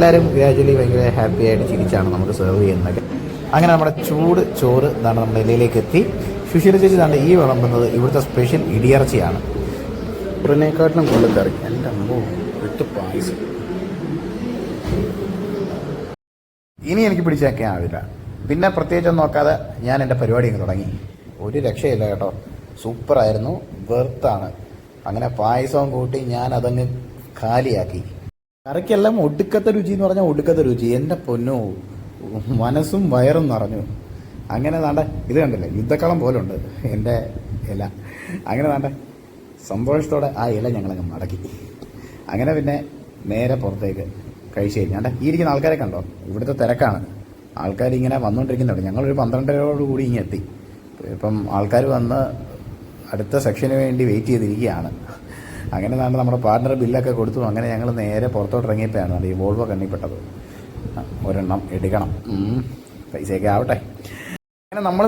എല്ലാവരും ഗ്രാജുവലി ഭയങ്കര ഹാപ്പി ആയിട്ട് ചിരിച്ചാണ് നമുക്ക് സെർവ് ചെയ്യുന്നത്. അങ്ങനെ നമ്മുടെ ചൂട് ചോറ് ഇതാണ് നമ്മുടെ ഇലയിലേക്ക് എത്തി. സുശീല ചേച്ചി ഇതാണ് ഈ വിളമ്പുന്നത് ഇവിടുത്തെ സ്പെഷ്യൽ ഇടിയിറച്ചിയാണ്. ചോറിനെക്കാട്ടിലും കൂടുതൽ കറി. എന്റെ അമ്മോ വിട്ട് പായസം. ഇനി എനിക്ക് പിടിച്ചേക്കാൻ ആവില്ല. പിന്നെ പ്രത്യേകിച്ചൊന്നും നോക്കാതെ ഞാൻ എന്റെ പരിപാടി അങ്ങ് തുടങ്ങി. ഒരു രക്ഷയില്ല കേട്ടോ. സൂപ്പറായിരുന്നു വെർത്താണ് അങ്ങനെ പായസവും കൂട്ടി ഞാൻ അതങ്ങ് കാലിയാക്കി. കറിക്കെല്ലാം ഒടുക്കത്തെ രുചി എന്ന് പറഞ്ഞാൽ ഒടുക്കത്തെ രുചി. എന്റെ പൊന്നോ മനസ്സും വയറും നിറഞ്ഞു. അങ്ങനെ നാണ്ട ഇത് കണ്ടില്ലേ? യുദ്ധക്കളം പോലുണ്ട്. എന്റെ ഇല. അങ്ങനെ നാണ്ട സന്തോഷത്തോടെ ആ ഇല ഞങ്ങളങ്ങ് മടക്കി. അങ്ങനെ പിന്നെ നേരെ പുറത്തേക്ക് കഴിച്ചു കഴിഞ്ഞാണ്ട ഈ ഇരിക്കുന്ന ആൾക്കാരെ കണ്ടോ? ഇവിടുത്തെ തിരക്കാണ്. ആൾക്കാർ ഇങ്ങനെ വന്നുകൊണ്ടിരിക്കുന്നുണ്ട് ഞങ്ങളൊരു പന്ത്രണ്ടരയോട് കൂടി ഇങ്ങെത്തി ഇപ്പം ആൾക്കാർ വന്ന് അടുത്ത സെക്ഷന് വേണ്ടി വെയിറ്റ് ചെയ്തിരിക്കുകയാണ്. അങ്ങനെ നാണ് നമ്മുടെ പാർട്ണർ ബില്ലൊക്കെ കൊടുത്തു. അങ്ങനെ ഞങ്ങൾ നേരെ പുറത്തോട്ട് ഇറങ്ങിയപ്പോഴാണ് ഈ വോൾവോ കണ്ണിപ്പെട്ടത്. ഒരെണ്ണം എടുക്കണം. പൈസയൊക്കെ ആവട്ടെ. അങ്ങനെ നമ്മൾ